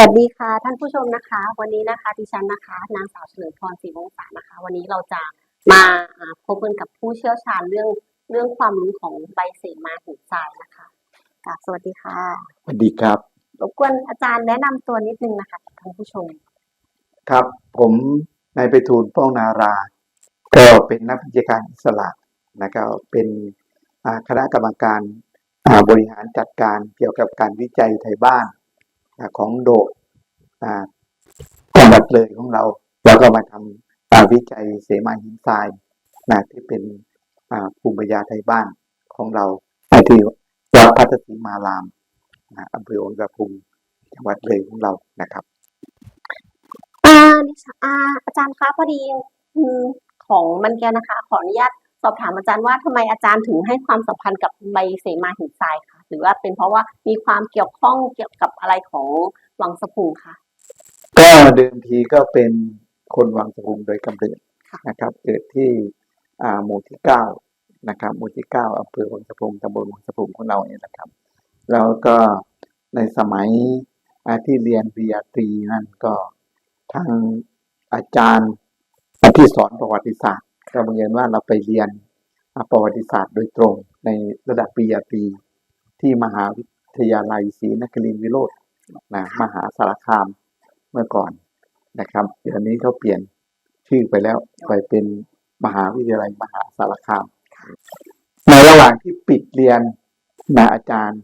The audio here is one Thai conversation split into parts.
วัสดีค่ะท่านผู้ชมนะคะ วันนี้นะคะดิฉันนะคะนางสาวเฉลิมพรศรีวงศานะคะ วันนี้เราจะมาอ่าพบกันกับผู้เชี่ยวชาญเรื่องเรื่องความรู้ของใบเสมาหินทรายนะคะกราบสวัสดีค่ะสวัสดีครับรบกวนอาจารย์แนะนำตัวนิดนึงนะคะกับท่านผู้ชม ครับผมนายไปทูลป้องนารา ก็เป็นนักวิชาการอิสระนะครับเป็นอ่าคณะกรรมการอ่าบริหารจัดการเกี่ยวกับการวิจัยไทยบ้านอ่า ของโดกอ่าจังหวัดเลยของเรา แล้วก็มาทำาวิจัยเสมาหินทรายนะที่เป็นภูมิปัญญาไทยบ้านของเราที่วัดพัทศรีมารามนะอำเภอองค์ภูมิจังหวัดเลยของเรานะครับอ่าอาอาจารย์คะพอดีของมันแกนะคะ ขออนุญาตสอบถามอาจารย์ว่าทำไมอาจารย์ถึงให้ความสำคัญกับใบเสมาหินทรายคะ หรือว่าเป็นเพราะว่ามีความเกี่ยวข้องเกี่ยวกับอะไรของวังสะพุงคะก็เดิมทีก็เป็นคนวังสะพุงโดยกำเนิดค่ะนะครับเกิดที่อ่าหมู่ที่เก้านะครับหมู่ที่เก้าอำเภอวังสะพุงตำบลวังสะพุงของเราเนี่ยนะครับ แล้วก็ในสมัยอ่าที่เรียนปริญญาตรีนั่นก็ทางอาจารย์ที่สอนประวัติศาสตร์ก็บังเอิญว่าเราไปเรียนอ่าประวัติศาสตร์โดยตรงในระดับปริญญาตรี ที่มหาวิทยาลัยศรีนครินทรวิโรธนะมหาสารคามเมื่อก่อนนะครับ เดี๋ยวนี้เขาเปลี่ยนชื่อไปแล้วไปเป็นมหาวิทยาลัยมหาสารคาม ในระหว่างที่ปิดเรียนนะอาจารย์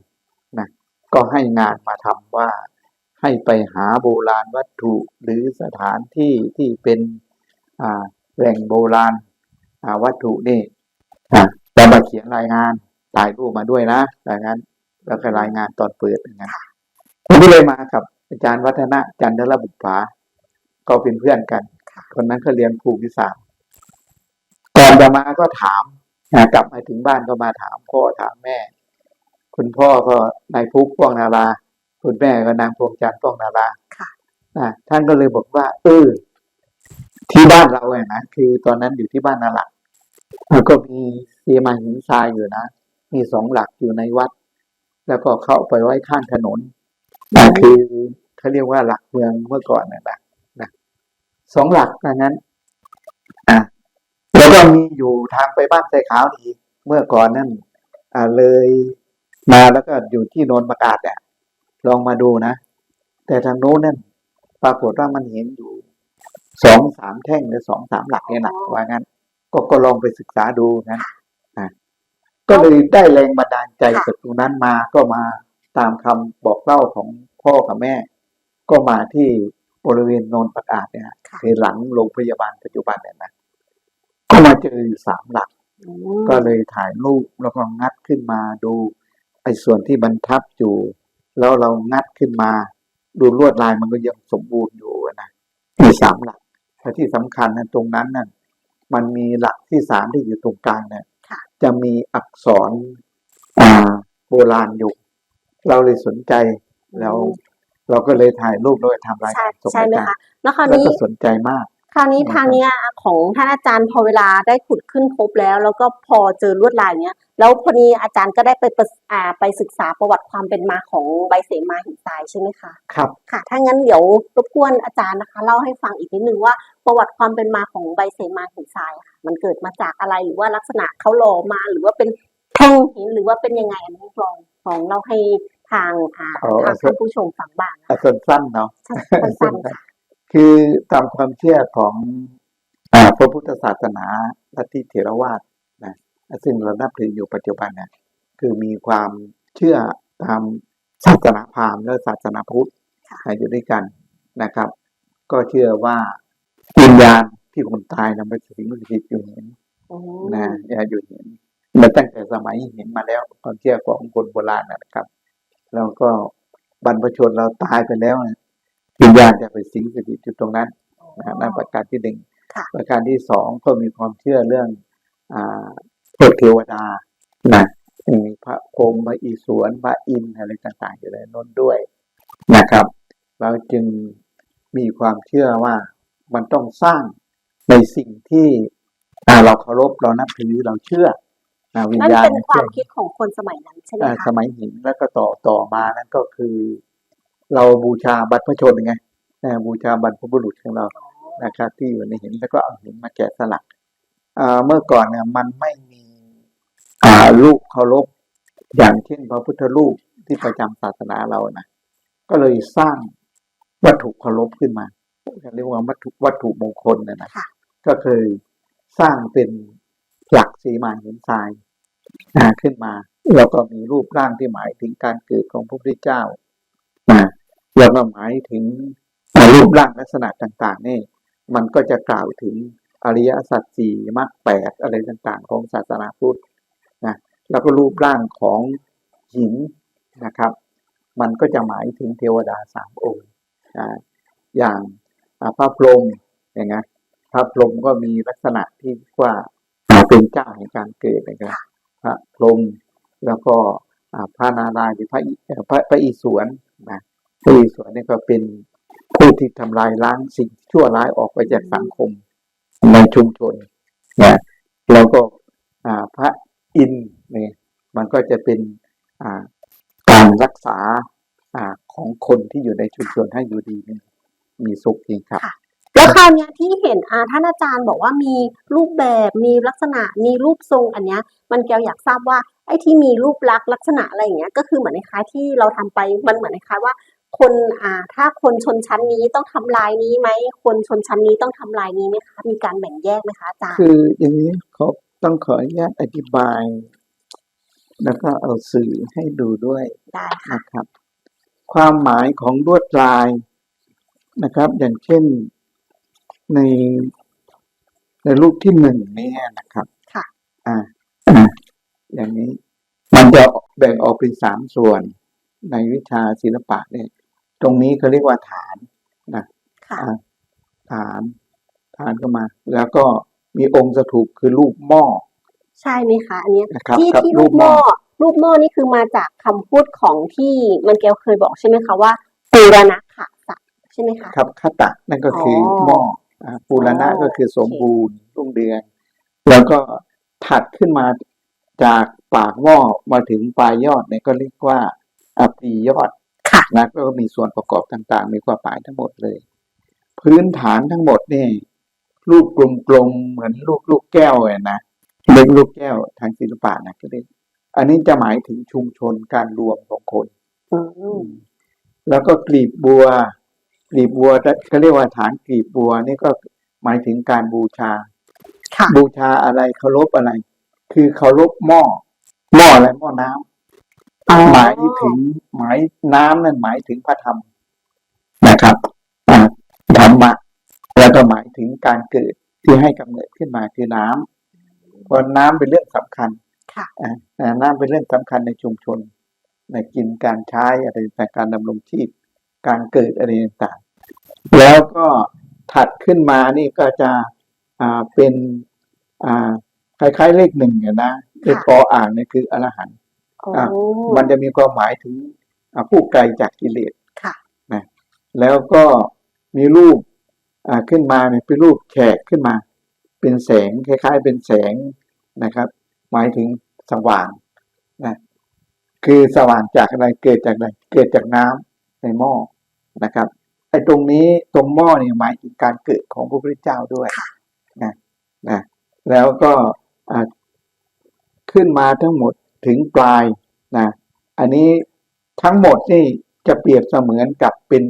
นะก็ให้งานมาทำว่าให้ไปหาโบราณวัตถุหรือสถานที่ที่เป็นอ่าแหล่งโบราณอ่าวัตถุนี่อ่าแล้วมาเขียนรายงาน ถ่ายรูปมาด้วยนะรายงานแล้วก็รายงานตอนเปิดอย่างนั้นผมก็เลยมากับ อาจารย์วัฒนะจันทรบุปผาก็เป็นเพื่อนกันคนนั้นก็เรียนภูมิศาสตร์ก่อนจะมาก็ถามนะกลับมาถึงบ้านก็มาถามพ่อถามแม่ คุณพ่อก็นายพุกป้องนาราคุณแม่ก็นางพวงจันทร์ป้องนาราค่ะนะท่านก็เลยบอกว่าเออที่บ้านเราเนี่ยนะคือตอนนั้นอยู่ที่บ้านนาหลักแล้วก็มีเสียมาหินทรายอยู่นะ มีสองหลักอยู่ในวัด แล้วก็เข้าไปไว้ข้างถนนนะคือเขาเรียกว่าหลักเมืองเมื่อก่อนนะนะนะสองหลักดังนั้นอะแล้วก็มีอยู่ทางไปบ้านไทรขาวอีกเมื่อก่อนนั่นอ่าเลยมาแล้วก็อยู่ที่โนนประกาศเนี่ยลองมาดูนะ แต่ทางโน้นนั่นปรากฏว่ามันเห็นอยู่สองสามแท่งหรือสองสามหลักเนี่ยนะว่างั้น ก็ก็ลองไปศึกษาดูนะ ก็เลยได้แรงบันดาลใจจากตรงนั้นมาก็มาตามคำบอกเล่าของพ่อกับแม่ ก็มาที่บริเวณโนนประกาศเนี่ยค่ะคือหลังโรงพยาบาลปัจจุบันเนี่ยนะก็มาเจออยู่สามหลักอืมก็เลยถ่ายรูปแล้วก็งัดขึ้นมาดูไอ้ส่วนที่บรรทับอยู่ แล้วเรางัดขึ้นมา ดูลวดลายมันก็ยังสมบูรณ์อยู่นะมีสามหลักแต่ที่สำคัญนะตรงนั้นน่ะมันมีหลักที่สามที่อยู่ตรงกลางเนี่ยค่ะ จะมีอักษรอ่าโบราณอยู่ เราเลยสนใจแล้วเราก็เลยถ่ายรูปด้วยทำรายใช่งานส่งใช่อาเลยจารค่ะย์แล้วคราวแล้วนี้ก็สนใจมาก คราวนี้นะครับทางเนี้ยของท่านอาจารย์พอเวลาได้ขุดขึ้นพบแล้ว แล้วก็พอเจอลวดลายเนี้ยแล้วพอดีอาจารย์ก็ได้ไปประสอ่าไปศึกษาประวัติความเป็นมาของใบเสมาหินทรายใช่ไหมคะครับ ค่ะ ถ้างั้นเดี๋ยวรบกวนอาจารย์นะคะ เล่าให้ฟังอีกนิดนึงว่าประวัติความเป็นมาของใบเสมาหินทรายอะค่ะมันเกิดมาจากอะไรหรือว่าลักษณะเขาหล่อมาหรือว่าเป็นแท่งหินหรือว่าเป็นยังไงอันนี้ลองลองเล่าให้ทางอ่าอ๋อทางท่านผู้ชมฟังบ้างนะเอาสั้นๆเนาะสั้นๆค่ะ คือตามความเชื่อของอ่าพระพุทธศาสนาลัทธิเถรวาทนะซึ่งเรานับถืออยู่ปัจจุบันเนี่ยคือมีความเชื่อตามศาสนาพราหมณ์และศาสนาพุทธค่ะอยู่ด้วยกันนะครับ ก็เชื่อว่าวิญญาณที่คนตายนำไปสิงสถิตอยู่เห็นอืมนะอย่าอยู่เห็นมันตั้งแต่สมัยเห็นมาแล้วความเชื่อของคนโบราณนะครับ แล้วก็บรรพชนเราตายไปแล้วเนี่ย วิญญาณจะไปสิงสถิตอยู่ตรงนั้นนะนั่นประการที่หนึ่งค่ะประการที่สองก็มีความเชื่อเรื่องอ่าเทพเทวดานะมีพระพรหมพระอิศวรพระอินทร์อะไรต่างๆอยู่ในนั้นด้วยนะครับ เราจึงมีความเชื่อว่ามันต้องสร้างในสิ่งที่อ่าเราเคารพเรานับถือเราเชื่อนะวิญนั่นญาณเป็นความเชื่อคิดของคนสมัยนั้นใช่ไหมอ่าสคะมัยหินแล้วก็ต่อต่อมานั่นก็คือ เราบูชาบรรพชนไงเอ่อบูชาบรรพบุรุษของเรานะครับที่อยู่ในหินแล้วก็เอาหินมาแกะสลักอ่าเมื่อก่อนเนี่ยมันไม่มีอ่ารูปเคารพอย่างเช่นพระพุทธรูปที่ประจำศาสนาเรานะก็เลยสร้างวัตถุเคารพขึ้นมาเรียกว่าวัตถุวัตถุมงคลนะนะค่ะก็เคยสร้างเป็นหลักสีมาหินทรายนะขึ้นมา แล้วก็มีรูปร่างที่หมายถึงการเกิดของพระพุทธเจ้า นะแล้วก็หมายถึงรูปร่างลักษณะต่าง ๆ นี่ มันก็จะกล่าวถึงอริยสัจสี่มรรคแปดอะไรต่าง ๆ ของศาสนาพุทธนะแล้วก็รูปร่างของหินนะครับ มันก็จะหมายถึงเทวดาสามองค์นะอย่างพระพรหมอย่างเงี้ยพระพรหมก็มีลักษณะที่ว่าเป็นเจ้าแห่งการเกิดนะครับพระพรหมแล้วก็พระนารายณ์หรือพระพระอิศวรนะ พระอิศวรเนี่ก็เป็นผู้ที่ทำลายล้างสิ่งชั่วร้ายออกไปจากสังคมในชุมชนนะแล้วก็พระอินเนี่ยมันก็จะเป็นการรักษาอของคนที่อยู่ในชุมชนให้อยู่ดีมีสุขจริงครับ แล้วคราวเนี้ยที่เห็นอาท่านอาจารย์บอกว่ามีรูปแบบมีลักษณะมีรูปทรงอันเนี้ย มันแกวอยากทราบว่าไอ้ที่มีรูปลักษณ์ลักษณะอะไรอย่างเงี้ยก็คือเหมือนในคล้ายที่เราทำไปมันเหมือนในคล้ายว่า คนอ่าถ้าคนชนชั้นนี้ต้องทำลายนี้ไหมคนชนชั้นนี้ต้องทำลายนี้ไหมคะมีการแบ่งแยกไหมคะอาจารย์คืออย่างนี้เขาต้องขออนุญาตอธิบาย แล้วก็เอาสื่อให้ดูด้วยได้ค่ะนะครับ ความหมายของลวดลายนะครับ อย่างเช่นในในรูปที่หนึ่งเนี่ยนะครับ ค่ะอ่าอ่า อย่างนี้ มันจะแบ่งออกเป็นสามส่วนในวิชาศิลปะเนี่ย ตรงนี้เขาเรียกว่าฐานนะค่ะอ่าฐานฐานก็มา แล้วก็มีองค์สถูปคือรูปหม้อ ใช่ไหมคะอันเนี้ยนะครับที่กับที่รูรูปปหหม้ม้ออรูปหม้อนี่คือมาจากคำพูดของที่มันแกวเคยบอกใช่ไหมคะว่าปูรณะขะสะใช่ไหมคะครับคตะนั่นก็คือออหม้ออ่าปูรณะอ๋อก็คือสมโอเคบูรณ์รุ่งเรืองแล้วก็ถัดขึ้นมาจากปากหม้อมาถึงปลายยอดเนี่ยก็เรียกว่าอปรียอดค่ะ นะก็มีส่วนประกอบต่างๆ มีความหมายทั้งหมดเลย พื้นฐานทั้งหมดนี่รูปกลมๆเหมือนลูกลูกแก้วเลยนะเล็กลูกแก้วทางศิลปะนะก็เรียกอันนี้จะหมายถึงชุมชนการรวมของคนอืมแล้วก็กลีบบัวกลีบบัวเขาเรียกว่าฐานกลีบบัวนี่ก็หมายถึงการบูชาค่ะบูชาอะไรเคารพอะไร คือเคารพหม้อหม้ออะไรหม้อน้ำอ๋อ หมายถึงหมายน้ำนั่นหมายถึงพระธรรมนะครับอ่าธรรมะแล้วก็หมายถึงการเกิดที่ให้กำเนิดขึ้นมาคือน้ำเพราะน้ำเป็นเรื่องสำคัญค่ะอ่าอ่าน้ำเป็นเรื่องสำคัญในชุมชน ในกินการใช้อะไรต่างการดำรงชีพ การเกิดอะไรต่างๆแล้วก็ถัดขึ้นมานี่ก็จะอ่าเป็นอ่าคล้ายๆเลขหนึ่งเนี่ยนะเลขปออ่างเนี่ยคืออรหันต์โอ้อะ มันจะมีความหมายถึงอ่าผู้ไกลจากกิเลสค่ะนะแล้วก็มีรูปอ่าขึ้นมาเนี่ยเป็นรูปแขกขึ้นมา เป็นแสงคล้าย ๆ เป็นแสงนะครับ หมายถึงสว่างนะคือสว่างจากอะไรเกิดจากอะไรเกิดจากน้ำในหม้อนะครับไอ้ตรงนี้ตรงหม้อเนี่ยหมายถึงการเกิดของพระพุทธเจ้าด้วยนะนะแล้วก็อ่าขึ้นมาทั้งหมด ถึงปลายนะอันนี้ทั้งหมดนี่จะเปรียบเสมือนกับเป็น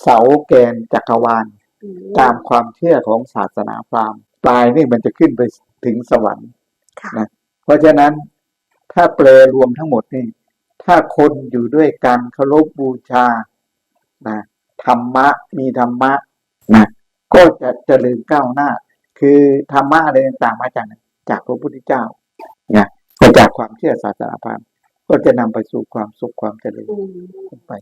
เสาแกนจักรวาลอืมตามความเชื่อของศาสนาพราหมณ์ปลายนี่มันจะขึ้นไปถึงสวรรค์ค่ะนะเพราะฉะนั้นถ้าแปลรวมทั้งหมดนี่ ถ้าคนอยู่ด้วยกันเคารพบูชานะธรรมะมีธรรมะนะก็จะเจริญก้าวหน้า คือธรรมะอะไรต่างๆมาจากไหนจากพระพุทธเจ้านะก็จากความเชื่อศาสนาพราหมณ์ก็จะนำไปสู่ความสุขความเจริญอืมขึ้นไป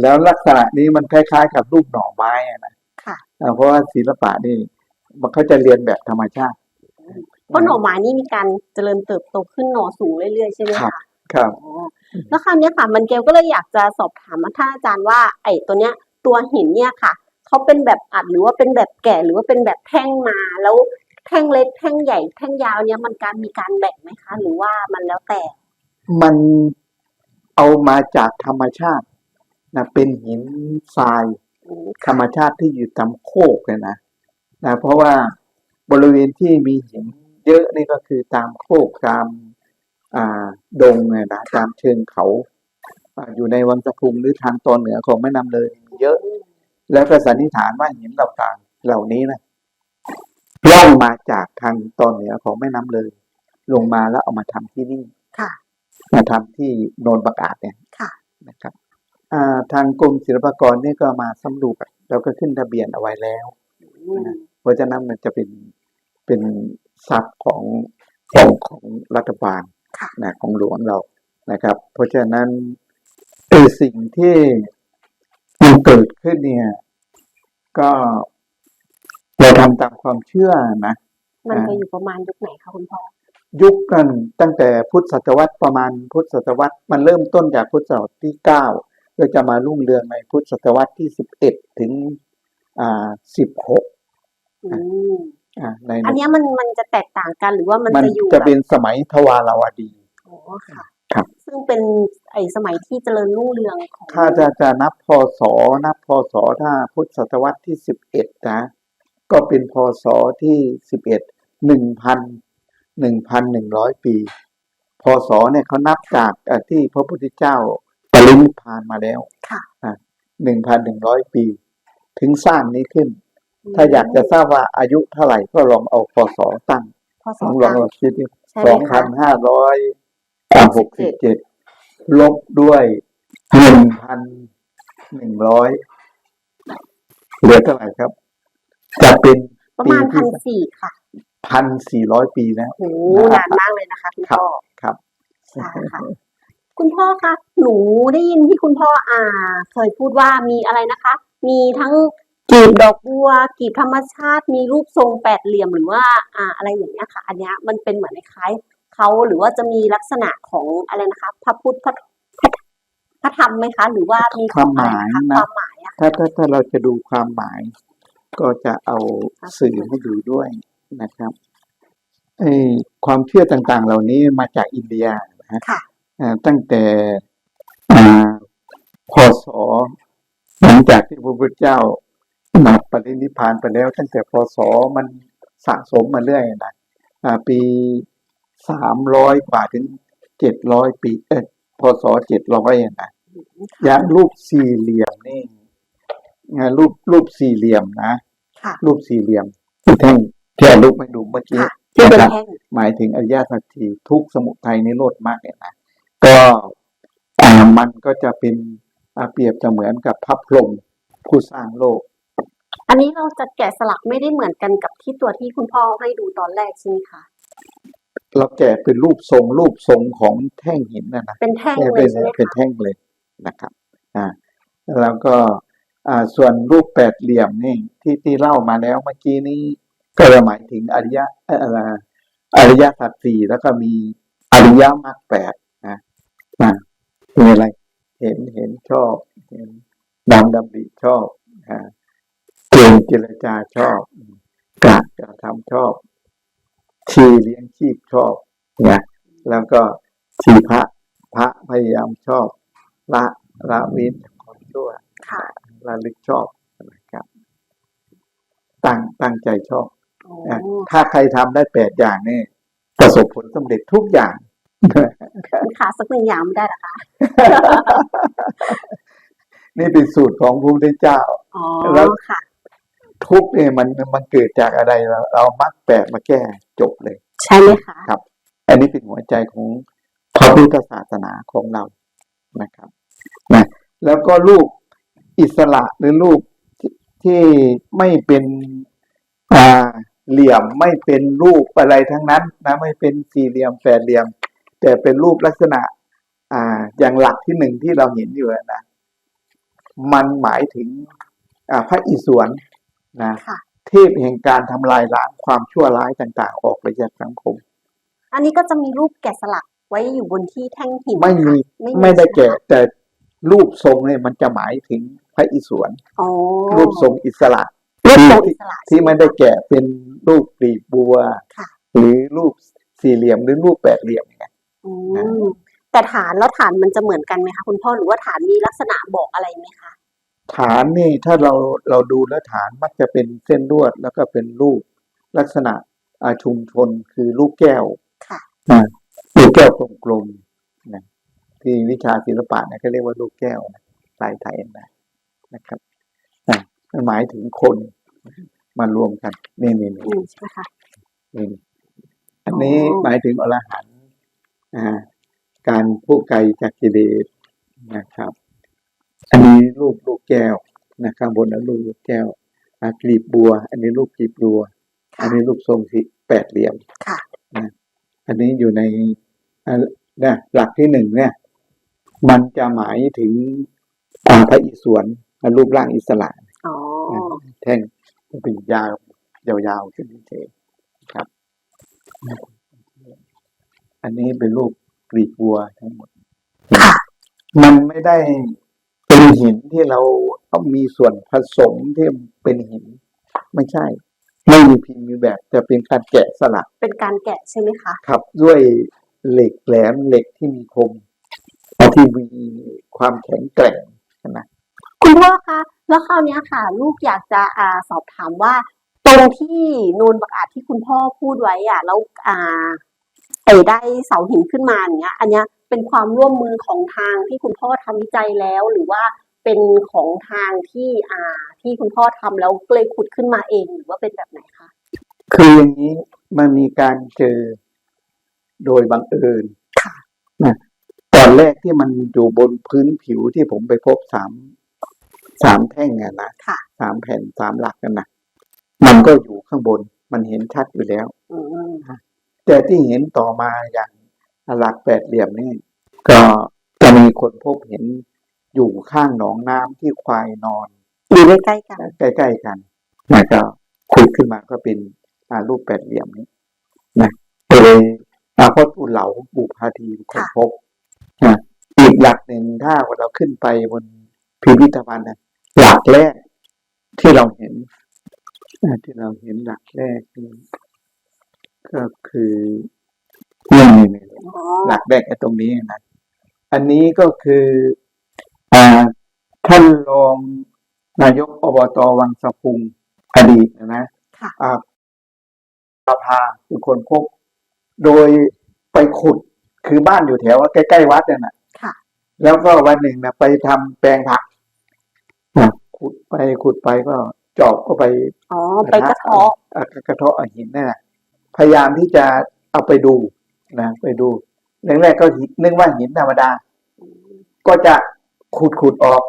แล้วลักษณะนี้มันคล้ายๆ กับรูปหน่อไม้อะนะค่ะอ่าเพราะว่าศิลปะนี่มันเขาจะเรียนแบบธรรมชาติเพราะหน่อไม้นี่มีการเจริญเติบโตขึ้นหน่อสูงเรื่อยๆใช่ไหมครัคะบครับอ๋อแล้วคราวเนี้ยค่ะมันเกลก็เลยอยากจะสอบถามท่านอาจารย์ว่า ไอ้ตัวเนี้ย ตัวหินเนี่ยค่ะเขาเป็นแบบอัดหรือว่าเป็นแบบแก่หรือว่าเป็นแบบแท่งมาแล้ว แท่งเล็กแท่งใหญ่แท่งยาวเนี่ยมันการมีการแบ่งไหมคะ หรือว่ามันแล้วแต่ มันเอามาจากธรรมชาตินะเป็นหินทรายอืมธรรมชาติที่อยู่ตามโคกเลยนะนะเพราะว่าบริเวณที่มีหินเยอะนี่ก็คือตามโคกตามอ่าดงเนี่ยนะตามเชิงเขาอ่าอยู่ในวังสะพุงหรือทางตอนเหนือของแม่น้ำเลยมีเยอะ แล้วก็สันนิษฐานว่าหินเหล่าต่างเหล่านี้นะ ล่องมาจากทางตอนเหนือของแม่น้ำเลย ลงมาแล้วเอามาทำที่นี่ค่ะ มาทำที่โนนบักอาจเนี่ยค่ะนะครับอ่าทางกรมศิลปากรนี่ก็มาสำรวจแล้วก็ขึ้นทะเบียนเอาไว้แล้วอืมเพราะฉะนั้นมันจะเป็นเป็นทรัพย์ของของของรัฐบาลค่ะนะของหลวงเรานะครับ เพราะฉะนั้นไอสิ่งที่มันเกิดขึ้นเนี่ย ก็ เราทำตามความเชื่อนะ มันจะอยู่ประมาณยุคไหนคะคุณพ่อ ยุคกันตั้งแต่พุทธศตวรรษประมาณพุทธศตวรรษมันเริ่มต้นจากพุทธศตวรรษที่เก้าก็จะมารุ่งเรืองในพุทธศตวรรษที่สิบเอ็ดถึงอ่าสิบหกอืมอ่าในอันเนี้ยมันมันจะแตกต่างกันหรือว่ามันมันจะอยู่จะแบบเป็นสมัยทวาราวดีอ๋อค่ะครับ ซึ่งเป็นไอสมัยที่เจริญรุ่งเรืองของถ้าจะจะนับพศนับพศถ้าพุทธศตวรรษที่สิบเอ็ดนะ ก็เป็นพศที่สิบเอ็ดหนึ่งพันหนึ่งพันหนึ่งร้อยปี พศเนี่ยเขานับจากอะที่พระพุทธเจ้าปรินิพพานมาแล้วค่ะหนึ่งพันหนึ่งร้อยปี ถึงสร้างนี้ขึ้น ถ้าอยากจะทราบว่าอายุเท่าไหร่ก็ลองเอาพศตั้งพอสลอองงลองลองคิดดูใช่สไหอมงคะพันห้าร้อยหกสิบเจ็ดลบด้วยหนึ่งพันหนึ่งร้อยเหลือเท่าไหร่ครับ จะเป็นประมาณปีที่พันสี่ค่ะพันสี่ร้อยปีแล้วโหนานมากเลยนะคะคุณพ่อครับใช่ค่ะคุณพ่อคะหนูได้ยินที่คุณพ่ออ่า เคยพูดว่ามีอะไรนะคะ มีทั้งกีบดอกบัวกีบธรรมชาติ มีรูปทรงแปดเหลี่ยมหรือว่าอ่าอะไรอย่างเงี้ยค่ะ อันเนี้ยมันเป็นเหมือนคล้ายๆเขาหรือว่าจะมีลักษณะของอะไรนะคะพระพุทธพระพระพระธรรมไหมคะ หรือว่ามีความหมายอะไรนะคะความหมายอะถ้าถ้าถ้าเราจะดูความหมาย ก็จะเอาสื่อให้ดูด้วยนะครับไอ้ความเชื่อต่างๆ เหล่านี้มาจากอินเดียนะฮะค่ะอ่าตั้งแต่อ่าพศหลังจากที่พระพุทธเจ้ามาปรินิพพานไปแล้ว ตั้งแต่พศมันสะสมมาเรื่อยนะอ่าปีสามร้อยกว่าถึงเจ็ดร้อยปีเออพศเจ็ดร้อยนะอย่างรูปสี่เหลี่ยมนี่อ่ารูปรูปสี่เหลี่ยมนะ ค่ะ รูปสี่เหลี่ยมที่แท่งที่เอารูปมาดูเมื่อกี้ค่ะที่เป็นนะครับแท่ง หมายถึงอริยสัจสี่ทุกข์สมุทัยนิโรธมากเนี่ยนะก็อ่ามันก็จะเป็นอ่าเปรียบเสมือนกับพระพรหมผู้สร้างโลก อันนี้เราจะแกะสลักไม่ได้เหมือนกันกับที่ตัวที่คุณพ่อให้ดูตอนแรกใช่ไหมคะเราแกะเป็นรูปทรงรูปทรงของแท่งหินนะนะ เป็นแท่งแกะเลเป็ยนใช่ไหมเป็นคะ แท่งเลยนะครับ อ่า แล้วก็อ่า ส่วนรูปแปดเหลี่ยมนี่ที่ที่เล่ามาแล้วเมื่อกี้นี้ก็จะหมายถึงอริยะอะไรอริยสัจสี่แล้วก็มีอริยมรรคแปดนะนะมีอะไร เห็นเห็นชอบเห็นดำดำริชอบอ่าเกณฑ์เจรจาชอบกาจะทำชอบ ชีเลี้ยงชีพชอบนะแล้วก็ชีพระพระพยายามชอบ ละละวินความชั่วค่ะ ระลึกชอบนะครับ ตั้งตั้งใจชอบโอ้นะถ้าใครทำได้แปดอย่างนี่ประสบผลสำเร็จทุกอย่างคุณขาสักหนึ่งอย่างไม่ได้เหรอคะนี่เป็นสูตรของพระพุทธเจ้าอ๋อแล้วค่ะทุกข์เนี่ยมันมันเกิดจากอะไรเราเรามักแปดมาแก้จบเลย ใช่ไหมคะอันนี้เป็นหัวใจของพระพุทธศาสนาของเรานะครับนะแล้วก็รูป อิสระหรือรูปที่ที่ไม่เป็นอ่าเหลี่ยมไม่เป็นรูปอะไรทั้งนั้นนะไม่เป็นสี่เหลี่ยมแปดเหลี่ยม แต่เป็นรูปลักษณะ อ่า อย่างหลักที่หนึ่งที่เราเห็นอยู่นะมันหมายถึงอ่าพระอิศวรนะค่ะเทพแห่งการทำลายล้างความชั่วร้ายต่าง ๆ ออกไปจากสังคม อันนี้ก็จะมีรูปแกะสลักไว้อยู่บนที่แท่งหินไม่มีไม่ไม่ได้ใช่หแกะแต่รูปทรงเนี่ยมันจะหมายถึง พระอิศวรอ๋อรูปทรงอิสระรูปทรงอิสระที่ไม่ได้แกะเป็นรูปกลีบบัวค่ะหรือรูปสี่เหลี่ยมหรือรูปแปดเหลี่ยมไงอืนะมแต่ฐานแล้วฐานมันจะเหมือนกันไหมคะคุณพ่อหรือว่าฐานมีลักษณะบอกอะไรไหมคะฐานนี่ถ้าเราเราดูแล้วฐานมักจะเป็นเส้นลวดแล้วก็เป็นรูปลักษณะอาชุมชนคือลูกแก้วค่ะนะลูกแก้วกลมๆนะที่วิชาศิลปะเนี่ยเขาเรียกว่าลูกแก้วนะลายไทยนะ นะครับนะมันหมายถึงคนมารวมกัน นี่นี่นี่อืมใช่ไหมคะนี่อันนี้อ๋อหมายถึงอรหันต์อ่าการผู้ไกลจากกิเลสนะครับ อันนี้รูปลูกแก้วนะข้างบนนั้นรูปลูกแก้วอากลีบบัว อันนี้รูปกลีบบัว อัค่ะนนี้รูปทรงสีแปดเหลี่ยมค่ะนะอันนี้อยู่ในอ่านะหลักที่หนึ่งเนี่ย มันจะหมายถึงอ่าพระอิศวรอ่า รูปร่างอิสระอ๋อแท่งเป็นยาวยาวๆขึ้นเฉยๆครับ อันนี้เป็นรูปกลีบบัวทั้งหมดค่ะมันไม่ได้เป็นหินที่เราต้องมีส่วนผสมที่เป็นหิน ไม่ใช่ ไม่มีพิมพ์มีแบบจะเป็นการแกะสลัก เป็นการแกะใช่ไหมคะครับด้วยเหล็กแหลมเหล็กที่มีคมที่มีความแข็งแกร่งนะ คุณพ่อคะแล้วคราวเนี้ยค่ะ ลูกอยากจะอ่าสอบถามว่า ตรงที่นูนบักอาจที่คุณพ่อพูดไว้อะแล้วอ่าเออได้เสาหินขึ้นมาอย่างเงี้ย อันเนี้ยเป็นความร่วมมือของทางที่คุณพ่อทำวิจัยแล้ว หรือว่าเป็นของทางที่อ่าที่คุณพ่อทำแล้วก็เลยขุดขึ้นมาเองหรือว่าเป็นแบบไหนคะคืออย่างนี้มันมีการเจอโดยบังเอิญค่ะนะตอนแรกที่มันอยู่บนพื้นผิวที่ผมไปพบสาม สามแท่งอะนะค่ะสามแผ่นสามหลักกันนะมันก็อยู่ข้างบน มันเห็นชัดอยู่แล้วอืมแต่ที่เห็นต่อมาอย่างหลักแปดเหลี่ยมนี่ก็จะมีคนพบเห็นอยู่ข้างหนองน้ำที่ควายนอนอยู่ใกล้ๆกันใกล้ๆกันนะก็ขุดขึ้นมาก็เป็นอ่ารูปแปดเหลี่ยมนี้นะก็เลยอาพ่อตูเหลาบุพาทีเป็นคนพบนะอีกหลักหนึ่งถ้าเราขึ้นไปบนพิพิธภัณฑ์นะหลัก แรกที่เราเห็นอ่าที่เราเห็นหลักแรกนี่ก็คือนี่นี่นี่อ๋อหลักแรกไอ้ตรงนี้นะอันนี้ก็คืออ่าท่านรองนายกอบตวังสะพุงอดีตนะค่ะอ่าประภาคือคนพบ โดยไปขุดคือบ้านอยู่แถวใกล้ๆวัดเนี่ยนะค่ะแล้วก็วันหนึ่งนะไปทำแปลงผักนะ ขุดไปขุดไปก็เจอบก็ไปอ๋อไปกระเทาะอะกระเทาะเอาหินนั่นแหละพยายามที่จะเอาไปดูนะไปดูแรกๆก็นึกว่าหินธรรมดา ก็จะขุดขุดออก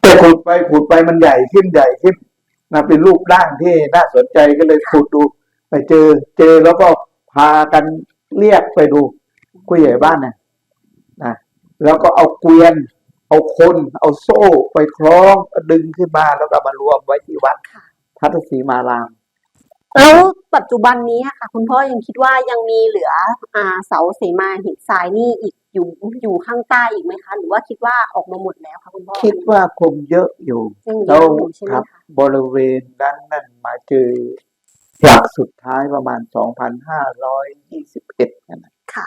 แต่ขุดไปขุดไปมันใหญ่ขึ้นใหญ่ขึ้นนะเป็นรูปร่างที่น่าสนใจก็เลยขุดดู ไปเจอเจอแล้วก็พากันเรียกไปดูผู้ใหญ่บ้านนะนะแล้วก็เอาเกวียน เอาคนเอาโซ่ไปคล้องดึงขึ้นมาแล้วก็มารวมไว้ที่วัดค่ะพัทสีมารามแล้วปัจจุบันนี้อะค่ะ คุณพ่อยังคิดว่ายังมีเหลืออ่าเสาเสมาหินทรายนี่อีกอยู่อยู่ข้างใต้อีกไหมคะ หรือว่าคิดว่าออกมาหมดแล้วคะคุณพ่อคิดว่าคงเยอะอยู่ยังเยแล้อะวอยู่ใช่ไหคมรับคะบริเวณนั้นนั่นมาเจอหลักสุดท้ายประมาณ 2,521นั่นนะค่ะ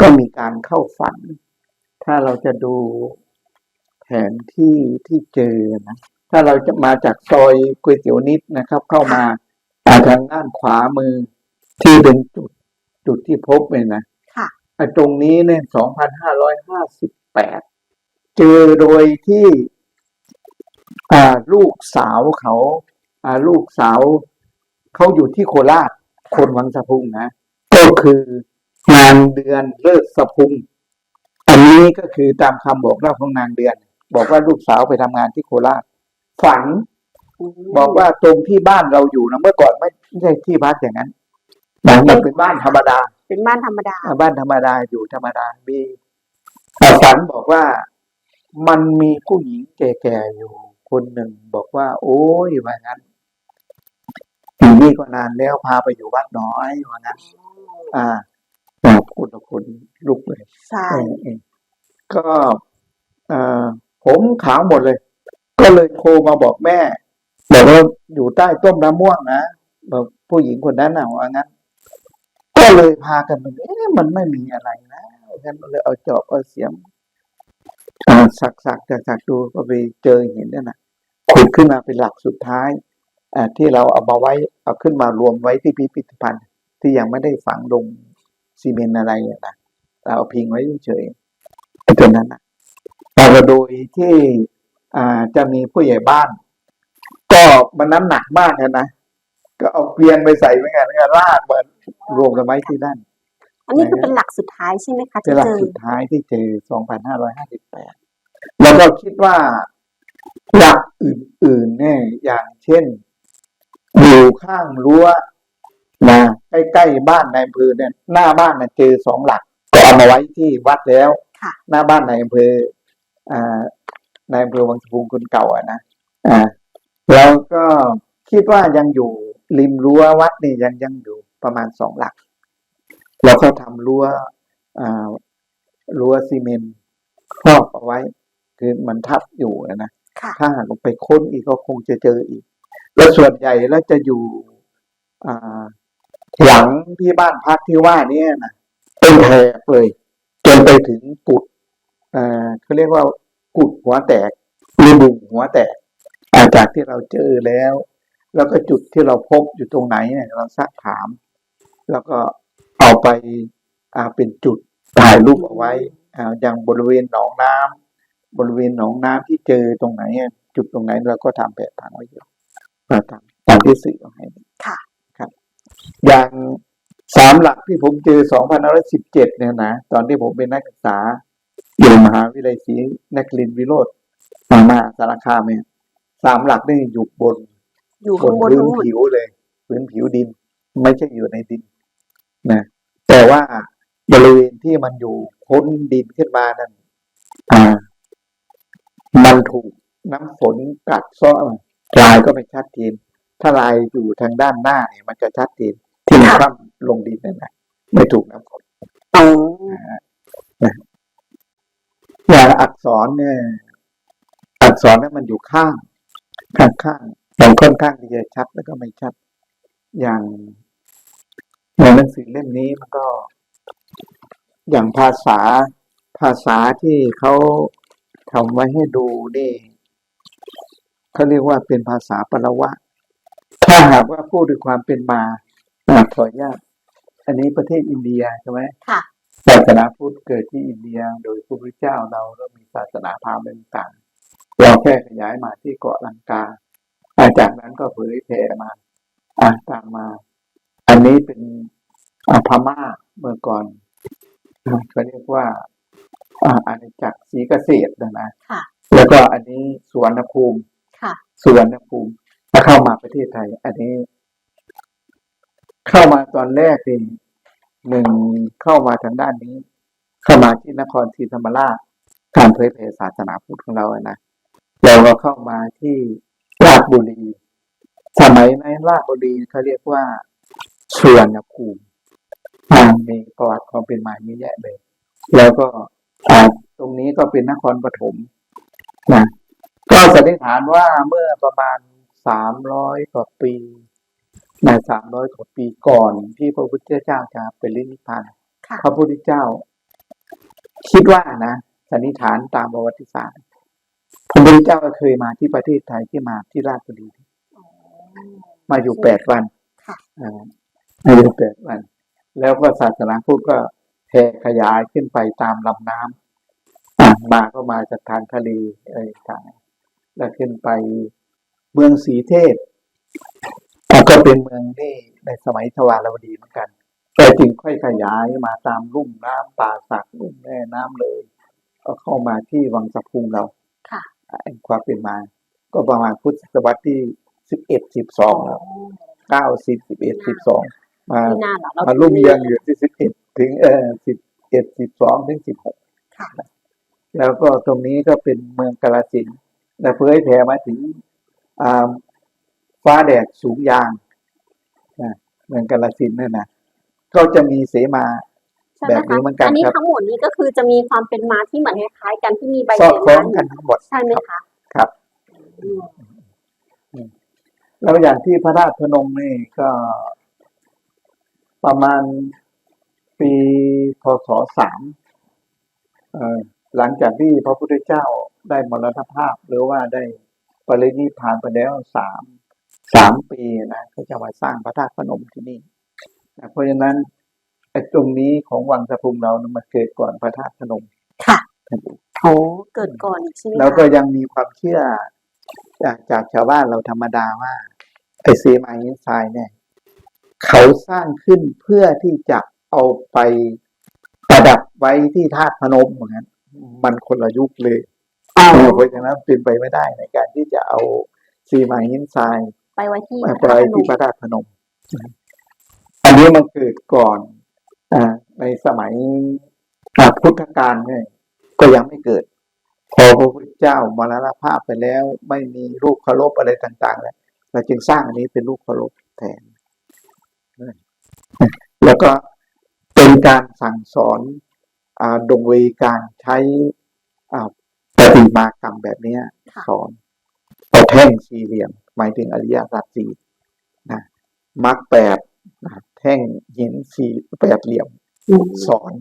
ก็มีการเข้าฝัน ถ้าเราจะดู แผนที่ที่เจอนะถ้าเราจะมาจากซอยก๋วยเตี๋ยวนิดนะครับ เข้ามาอ่าทางด้านขวามือที่เป็นจุดจุดที่พบเลยนะค่ะไอ้ตรงนี้เนี่ย2,558เจอโดยที่อ่าลูกสาวเขาอ่าลูกสาวเขาอยู่ที่โคราชคนวังสะพุงนะ ก็คือนางเดือนเลิศสะพุงอันนี้ก็คือตามคำบอกเล่าของนางเดือน บอกว่าลูกสาวไปทำงานที่โคราชฝันมบอกว่าตรงที่บ้านเราอยู่นะเมื่อก่อนไม่ไม่ใช่ที่พักอย่างนั้นนะมันเป็นบ้านธรรมดา เป็นบ้านธรรมดาอ่าบ้านธรรมดาอยู่ธรรมดามีแต่ฝันบอกว่ามันมีผู้หญิงแก่ๆอยู่คนหนึ่งบอกว่า โอ้ยว่างั้นอยู่นี่ก็นานแล้วพาไปอยู่วัดน้อยว่างั้น อ่าอ่าพูดแล้วคนลุกเลยใช่เออเออก็ เอ่อ ผมขาวหมดเลย ก็เลยโทรมาบอกแม่บอกว่าอยู่ใต้ต้นมะม่วงนะบอกผู้หญิงคนนั้นน่ะว่างั้น ก็เลยพากันไปเอ๊ะมันไม่มีอะไรนะงั้นเลยเอาจอบเอาเสียมสักสักจากสักดูก็ไปเจอหินนั่นน่ะขุดขึ้นมาเป็นหลักสุดท้ายอที่เราเอามาไว้เอาขึ้นมารวมไว้ที่พิพิธภัณฑ์ ที่ยังไม่ได้ฝังลงซีเมนต์อะไรอะนะเราเอาพิงไว้เฉยๆไอ้ตัวนั้นนะ แต่ว่าโดยที่อ่าจะมีผู้ใหญ่บ้าน ก็มันน้ำหนักมากนะนะก็เอาเกวียนไปใส่ไว้กันแล้วก็ลากมารวมกันไว้ที่นั่น อันนี้คือเป็นหลักสุดท้ายใช่ไหมคะเป็นที่หลักเจอสุดท้ายที่เจอ 2558 แล้วก็คิดว่าหลักอื่นๆเนี่ยอย่างเช่น อยู่ข้างรั้วนะใกล้ๆบ้านในอำเภอเนี่ยหน้าบ้านน่ะเจอสองหลัก ก็เอามาไว้ที่วัดแล้วค่ะหน้าบ้านในอำเภอ อ่าในอำเภอวังสะพุงคนเก่าอะนะอ่าแล้วก็คิดว่ายังอยู่ริมรั้ววัดนี่ยังยังอยู่ประมาณสองหลักแล้วก็ทำรั้วอ่ารั้วซีเมนต์ครอบเอาไว้ คือมันทับอยู่อะนะค่ะถ้าหากไปค้นอีกก็คงจะเจออีก แล้วส่วนใหญ่แล้วจะอยู่อ่าหลังที่บ้านพักที่ว่านี้นะเป็นแถบเลย จนไปถึงกุดอ่า เขาเรียกว่ากุดหัวแตกหรือบุ่งหัวแตกอาจากที่เราเจอแล้ว แล้วก็จุดที่เราพบอยู่ตรงไหนเนี่ยเราซักถาม แล้วก็เอาไปอ่าเป็นจุดถ่ายรูปเอาไว้อ่าอย่างบริเวณหนองน้ำบริเวณหนองน้ำที่เจอตรงไหนอะจุดตรงไหนเราก็ทำแบบผังไว้อยู่เราทำตามที่สื่อเอาให้ค่ะครับ อย่างสามหลักที่ผมเจอสองพันสิบเจ็ดเนี่ยนะตอนที่ผมเป็นนักศึกษา อยู่มหาวิทยาลัยศรีนครินทรวิโรธมามาสารคามเนี่ยสามหลักนี่อยู่บนอยู่บข้างนบนพื้นทั้งหมดผิวเลยพื้นผิวดิน ไม่ใช่อยู่ในดินนะแต่ว่าบริเวณที่มันอยู่พ้นดินขึ้นมานั้นอ่า มันถูกน้ำฝนกัดเซาะลายก็ไม่ชัดเจนถ้าลายอยู่ทางด้านหน้าเนี่ยมันจะชัดเจนที่มันคว่ำลงดินนั่นแหละไม่ถูกน้ำฝน อ๋อ อย่างอักษรเนี่ย อักษรเนี่ยมันอยู่ข้าง ข้างข้างๆมันค่อนข้างที่จะชัดแล้วก็ไม่ชัด อย่างในหนังสือเล่มนี้มันก็ อย่างภาษาภาษาที่เขาทำไว้ให้ดูนี่เขาเรียกว่าเป็นภาษาปรวะ ถ้าหากว่าพูดด้วยความเป็นมาอ่าขออนุญาตอันนี้ประเทศอินเดียใช่ไหมค่ะ ศาสนาพุทธเกิดที่อินเดียโดยพระพุทธเจ้าเราก็มีศาสนาพราหมณ์ต่างๆเราแค่ขยายมาที่เกาะลังกาอ่าจากนั้นก็เผยแผ่มาอ่าตามมา อันนี้เป็นอ่าพม่าเมื่อก่อนอ่าเขาเรียกว่าอ่าอาณาจักรศรีเกษตรนะนะค่ะแล้วก็อันนี้สุวรรณภูมิค่ะสุวรรณภูมิถ้าเข้ามาประเทศไทย อันนี้ เข้ามาตอนแรกนี่ หนึ่งเข้ามาทางด้านนี้ เข้ามาที่นครศรีธรรมราชการเผยแผ่ศาสนาพุทธของเราอนะเราก็เข้ามาที่ราชบุรี สมัยนั้นราชบุรีเขาเรียกว่าสวรรณภูมิอ่ามีประวัติความเป็นมาเยอะแยะเลย แล้วก็ตรงนี้ก็เป็นนครปฐมนะก็สันนิษฐานว่าเมื่อประมาณสามร้อยกว่าปี นะสามร้อยกว่าปีก่อนที่พระพุทธเจ้าจะเป็นลินิพพานค่ะพระพุทธเจ้า คิดว่านะสันนิษฐานตามประวัติศาสตร์พระพุทธเจ้าก็เคยมาที่ประเทศไทยที่มาที่ราชบุรีมาอยู่แปดวันค่ะอ่ามาอยู่แปดวัน แล้วก็ศาสนาพุทธก็แผ่ขยายขึ้นไปตามลำน้ำอะมาก็มาจากทางทะเลอะไรต่างๆแล้วขึ้นไปเมืองสีเทพอะ ก็เป็นเมืองที่ในสมัยทวารวดีเหมือนกัน แต่จึงค่อยขยายมาตามลุ่มน้ำป่าสักลุ่มแม่น้ำเลยก็เข้ามาที่วังสะพุงเราค่ะอะความเป็นมา ก็ประมาณพุทธศตวรรษที่สิบเอ็ดสิบสองแล้วเก้าสิบสิบเอ็ดสิบสองมาที่หน้าเหรอเรามาลุ่มเยือนอยู่ที่สิบเอ็ดถึงเออสิบเอ็ดสิบสองถึงสิบหกค่ะแล้วก็ตรงนี้ก็เป็นเมืองกาลสินธุ์และเผยแผ่มาถึงอ่า ฟ้าแดดสูงยางนะเมืองกาลสินธุ์นั่นนะก็จะมีเสมาใช่ไหมแบบนี้คะเหมือนกันอันนี้ครับทั้งหมดนี้ก็คือจะมีความเป็นมาที่เหมือนคล้ายๆกันที่มีใบสอเสดคล้องมากันทั้งหมดใช่ไหมคะครับอืมแล้วอย่างที่พระราชพนมนี่ก็ประมาณปีพศสามเอ่อหลังจากที่พระพุทธเจ้าได้มรณภาพ หรือว่าได้ปรินิพพานไปแล้วสาม สามปีนะก็จะมาสร้างพระธาตุพนมที่นี่นะเพราะฉะนั้นไอ้ตรงนี้ของวังสะพุงเรานะมันเกิดก่อนพระธาตุพนมค่ะท่านเองโอ้เกิดก่อนอีกใช่ไหมคะแล้วก็ยังมีความเชื่อ จากจากชาวบ้านเราธรรมดาว่าไอ้เซมาหินทรายเนี่ยเขาสร้างขึ้นเพื่อที่จะเอาไปประดับไว้ที่ธาตุพนมเหมือนกันมันคนละยุคเลยอ๋อเพราะฉะนั้นเป็นไปไม่ได้ในการที่จะเอาซีมาหินทราย ไปไว้ที่มาพระไว้ธาตุพนที่มพระธาตุพนม อันนี้มันเกิดก่อนอ่าในสมัยอ่าพุทธกาลเนี่ยก็ยังไม่เกิด พอพระพุทธเจ้ามรณภาพไปแล้ว ไม่มีรูปเคารพอะไรต่างๆแล้วเราจึงสร้างอันนี้เป็นรูปเคารพแทน แล้วก็เป็นการสั่งสอนอ่าโดยการใช้อ่าปฏิมากรรมแบบเนี้ยค่ะสอนเอาแท่งสี่เหลี่ยม หมายถึงอริยสัจสี่นะมรรคแปดนะแท่งหินสี่แปดเหลี่ยมอืมสอน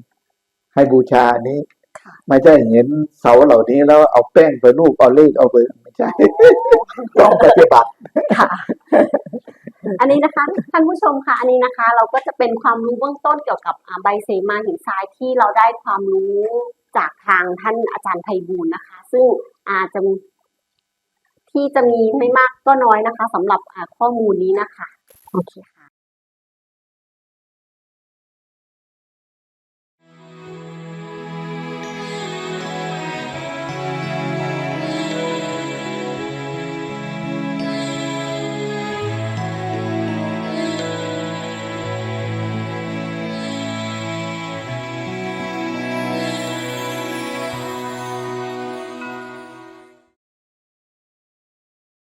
ให้บูชาอันนี้ค่ะไม่ใช่เห็นเสาเหล่านี้แล้วเอาแป้งไปรูปเอาเลขเอาเบอร์ไม่ใช่ ต้องปฏิบัติค่ะอันนี้นะคะ ท่านผู้ชมคะอันนี้นะคะ เราก็จะเป็นความรู้เบื้องต้นเกี่ยวกับอ่าใบเสมาหินทรายที่เราได้ความรู้จากทางท่านอาจารย์ไพบูลย์นะคะ ซึ่งอาจจะ ที่จะมีไม่มากก็น้อยนะคะสำหรับข้อมูลนี้นะคะโอเคค่ะ